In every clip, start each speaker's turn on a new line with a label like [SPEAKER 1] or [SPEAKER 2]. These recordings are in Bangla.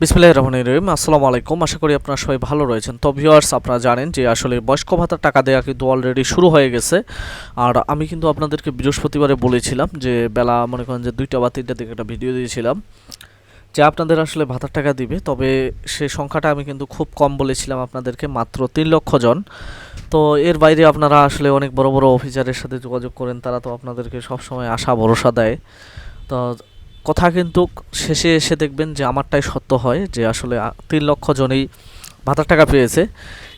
[SPEAKER 1] বিসমিল্লাহির রহমানির রহিম। আসসালামু আলাইকুম। আশা করি আপনারা সবাই ভালো রয়েছেন। তো ভিউয়ার্স আপনারা জানেন যে আসলে বয়স্ক ভাতার টাকা দেওয়া কিন্তু অলরেডি শুরু হয়ে গেছে। আর আমি কিন্তু আপনাদেরকে বৃহস্পতিবারে বলেছিলাম যে বেলা মনে করেন যে দুইটা বা তিনটা দিকে একটা ভিডিও দিয়েছিলাম যে আপনাদের আসলে ভাতার টাকা দিবে। তবে সেই সংখ্যাটা আমি কিন্তু খুব কম বলেছিলাম আপনাদেরকে, মাত্র তিন লক্ষ জন। তো এর বাইরে আপনারা আসলে অনেক বড় বড় অফিসারের সাথে যোগাযোগ করেন। তারা তো আপনাদেরকে সবসময় আশা, ভরসা দেয়। তো কথা কিন্তু শেষে এসে দেখবেন যে আমারটাই সত্য হয় যে আসলে তিন লক্ষ জনেই ভাতার টাকা পেয়েছে।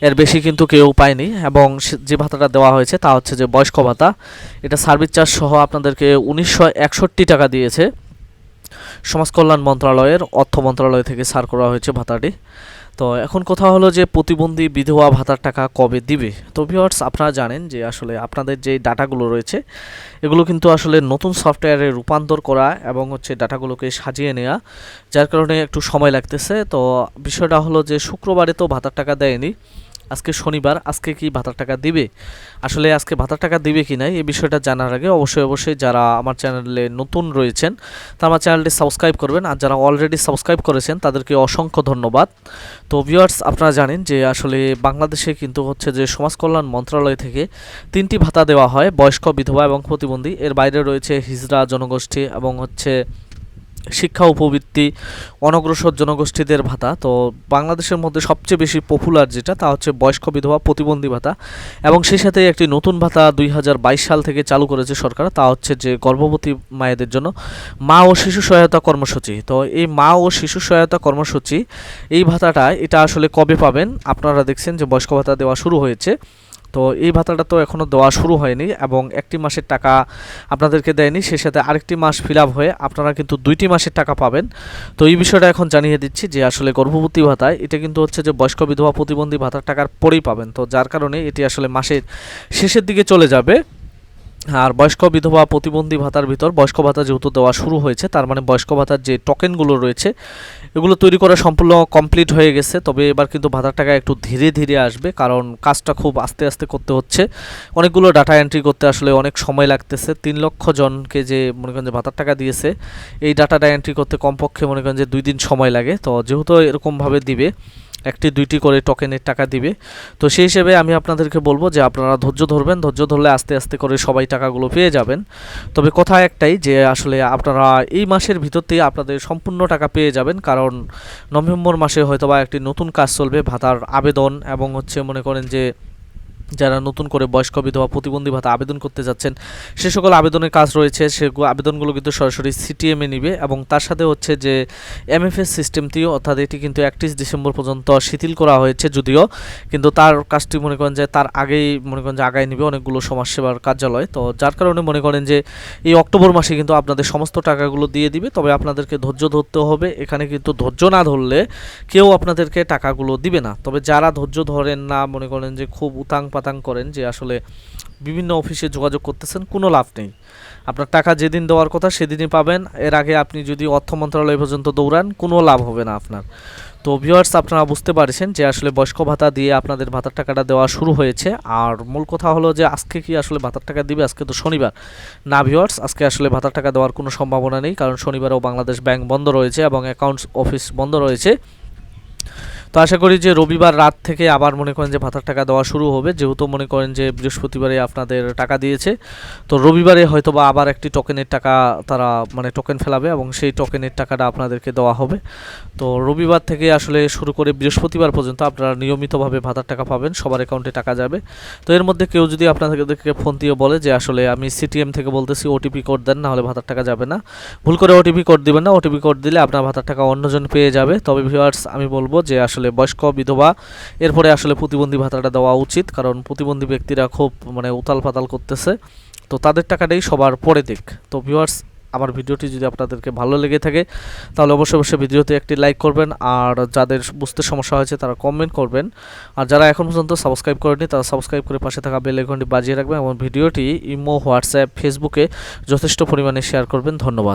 [SPEAKER 1] এর বেশি কিন্তু কেউ পায়নি এবং যে ভাতাটা দেওয়া হয়েছে তা হচ্ছে যে বয়স্ক ভাতা। এটা সার্ভিস চার্জ সহ আপনাদেরকে উনিশশো একষট্টি টাকা দিয়েছে। সমাজ কল্যাণ মন্ত্রণালয়ের অর্থ মন্ত্রণালয় থেকে সার করা হয়েছে ভাতাটি। তো এখন কথা হলো যে প্রতিবন্ধী বিধবা ভাতার টাকা কবে দিবে? তো ভিওয়ার্স আপনারা জানেন যে আসলে আপনাদের যে ডাটাগুলো রয়েছে, এগুলো কিন্তু আসলে নতুন সফটওয়্যারে রূপান্তর করা এবং হচ্ছে ডাটাগুলোকে সাজিয়ে নেওয়া যার কারণে একটু সময় লাগতেছে। তো বিষয়টা হলো যে শুক্রবারে তো ভাতার টাকা দেয়নি। আজকে শনিবার, আজকে কি ভাতার টাকা দিবে? আসলে আজকে ভাতার টাকা দিবে কি না এই বিষয়টা জানার আগে অবশ্যই অবশ্যই যারা আমার চ্যানেলে নতুন রয়েছেন, তারা আমার চ্যানেলটি সাবস্ক্রাইব করবেন। আর যারা অলরেডি সাবস্ক্রাইব করেছেন, তাদেরকে অসংখ্য ধন্যবাদ। তো ভিউয়ার্স আপনারা জানেন যে আসলে বাংলাদেশে কিন্তু হচ্ছে যে সমাজ কল্যাণ মন্ত্রণালয় থেকে তিনটি ভাতা দেওয়া হয়, বয়স্ক বিধবা এবং প্রতিবন্ধী। এর বাইরে রয়েছে হিজড়া, জনগোষ্ঠী এবং হচ্ছে শিক্ষা উপবৃত্তি অনগ্রসর জনগোষ্ঠীদের ভাতা। তো বাংলাদেশের মধ্যে সবচেয়ে বেশি পপুলার যেটা, তা হচ্ছে বয়স্ক বিধবা প্রতিবন্ধী ভাতা। এবং সেই সাথে একটি নতুন ভাতা দুই হাজার বাইশ সাল থেকে চালু করেছে সরকার, তা হচ্ছে যে গর্ভবতী মায়েদের জন্য মা ও শিশু সহায়তা কর্মসূচি। তো এই মা ও শিশু সহায়তা কর্মসূচি, এই ভাতাটা এটা আসলে কবে পাবেন? আপনারা দেখছেন যে বয়স্ক ভাতা দেওয়া শুরু হয়েছে। তো এই ভাতাটা তো এখনও দেওয়া শুরু হয়নি এবং একটি মাসের টাকা আপনাদেরকে দেয়নি, সেই সাথে আরেকটি মাস ফিল হয়ে আপনারা কিন্তু দুইটি মাসের টাকা পাবেন। তো এই বিষয়টা এখন জানিয়ে দিচ্ছি যে আসলে গর্ভবতী ভাতায় এটা কিন্তু হচ্ছে যে বয়স্ক বিধবা প্রতিবন্ধী ভাতার টাকার পরেই পাবেন। তো যার কারণে এটি আসলে মাসের শেষের দিকে চলে যাবে। আর বয়স্ক বিধবা প্রতিবন্ধী ভাতার ভিতর বয়স্ক ভাতা যেহেতু দেওয়া শুরু হয়েছে, তার মানে বয়স্ক ভাতার যে টোকেনগুলো রয়েছে, এগুলো তৈরি করা সম্পূর্ণ কমপ্লিট হয়ে গেছে। তবে এবার কিন্তু ভাতার টাকা একটু ধীরে ধীরে আসবে, কারণ কাজটা খুব আস্তে আস্তে করতে হচ্ছে। অনেকগুলো ডাটা এন্ট্রি করতে আসলে অনেক সময় লাগতেছে। তিন লক্ষ জনকে যে মনে করেন যে ভাতার টাকা দিয়েছে, এই ডাটাটা এন্ট্রি করতে কমপক্ষে মনে করেন যে দুই দিন সময় লাগে। তো যেহেতু এরকমভাবে দিবে একটি, দুইটি করে টোকেনের টাকা দিবে। তো সেই হিসেবে আমি আপনাদেরকে বলব যে আপনারা ধৈর্য ধরবেন, ধৈর্য ধরলে আস্তে আস্তে করে সবাই টাকাগুলো পেয়ে যাবেন। তবে কথা একটাই যে আসলে আপনারা এই মাসের ভিতরতেই আপনাদের সম্পূর্ণ টাকা পেয়ে যাবেন, কারণ নভেম্বর মাসে হয়তোবা একটি নতুন কাজ চলবে, ভাতার আবেদন এবং হচ্ছে মনে করেন যে যারা নতুন করে বয়স্ক বিধবা প্রতিবন্ধী ভাতা আবেদন করতে যাচ্ছেন, সে সকল আবেদনের কাজ রয়েছে। সেগুলো আবেদনগুলো কিন্তু সরাসরি সিটিএমে নিবে এবং তার সাথে হচ্ছে যে এমএফএস সিস্টেমটিও অর্থাৎ এটি কিন্তু একত্রিশ ডিসেম্বর পর্যন্ত শিথিল করা হয়েছে যদিও, কিন্তু তার কাজটি মনে করেন যে তার আগেই মনে করেন যে আগায় নিবে অনেকগুলো সমাজসেবার কার্যালয়। তো যার কারণে মনে করেন যে এই অক্টোবর মাসে কিন্তু আপনাদের সমস্ত টাকাগুলো দিয়ে দিবে, তবে আপনাদেরকে ধৈর্য ধরতে হবে। এখানে কিন্তু ধৈর্য না ধরলে কেউ আপনাদেরকে টাকাগুলো দিবে না। তবে যারা ধৈর্য ধরেন না, মনে করেন যে খুব উতাং পাতাং করেন যে আসলে বিভিন্ন অফিসে যোগাযোগ করতেছেন, কোনো লাভ নেই। আপনার টাকা যেদিন দেওয়ার কথা সেদিনই পাবেন। এর আগে আপনি যদি অর্থ মন্ত্রণালয় পর্যন্ত দৌড়ান, কোনো লাভ হবে না আপনার। তো ভিউয়ার্স আপনারা বুঝতে পারছেন যে আসলে বয়স্ক ভাতা দিয়ে আপনাদের ভাতার টাকাটা দেওয়া শুরু হয়েছে। আর মূল কথা হলো যে আজকে কি আসলে ভাতার টাকা দিবে? আজকে তো শনিবার। না ভিউয়ার্স আজকে আসলে ভাতার টাকা দেওয়ার কোনো সম্ভাবনা নেই। কারণ শনিবারেও বাংলাদেশ ব্যাংক বন্ধ রয়েছে এবং অ্যাকাউন্টস অফিস বন্ধ রয়েছে। তো আশা করি যে রবিবার রাত থেকে আবার মনে করেন যে ভাতার টাকা দেওয়া শুরু হবে। যেহেতু মনে করেন যে বৃহস্পতিবারে আপনাদের টাকা দিয়েছে, তো রবিবারে হয়তো বা আবার একটি টোকেনের টাকা তারা মানে টোকেন ফেলাবে এবং সেই টোকেনের টাকাটা আপনাদেরকে দেওয়া হবে। তো রবিবার থেকে আসলে শুরু করে বৃহস্পতিবার পর্যন্ত আপনারা নিয়মিতভাবে ভাতার টাকা পাবেন, সবার অ্যাকাউন্টে টাকা যাবে। তো এর মধ্যে কেউ যদি আপনাদেরকে ফোন দিয়ে বলে যে আসলে আমি সিটিএম থেকে বলতেছি ওটিপি কোড দেন, না হলে ভাতার টাকা যাবে না। ভুল করে ওটিপি কোড দিবেন না ওটিপি কোড দিলে আপনার ভাতার টাকা অন্যজন পেয়ে যাবে। তবে ভিউয়ার্স আমি বলব যে আসলে বয়স্ক বিধবা। এরপরে আসলে প্রতিবন্ধী ভাতাটা দেওয়া উচিত, কারণ প্রতিবন্ধী ব্যক্তিরা খুব মানে উতাল পাতাল করতেছে। তো তাদের টাকাটাই সবার পরে দিক। তো ভিউয়ার্স আমার ভিডিওটি যদি আপনাদেরকে ভালো লেগে থাকে, তাহলে অবশ্যই অবশ্যই ভিডিওতে একটি লাইক করবেন। আর যাদের বুঝতে সমস্যা হয়েছে, তারা কমেন্ট করবেন। আর যারা এখন পর্যন্ত সাবস্ক্রাইব করেনি তারা সাবস্ক্রাইব করে পাশে থাকা বেল আইকনটি বাজিয়ে রাখবেন এবং ভিডিওটি ইমো, হোয়াটসঅ্যাপ ফেসবুকে যথেষ্ট পরিমাণে শেয়ার করবেন। ধন্যবাদ।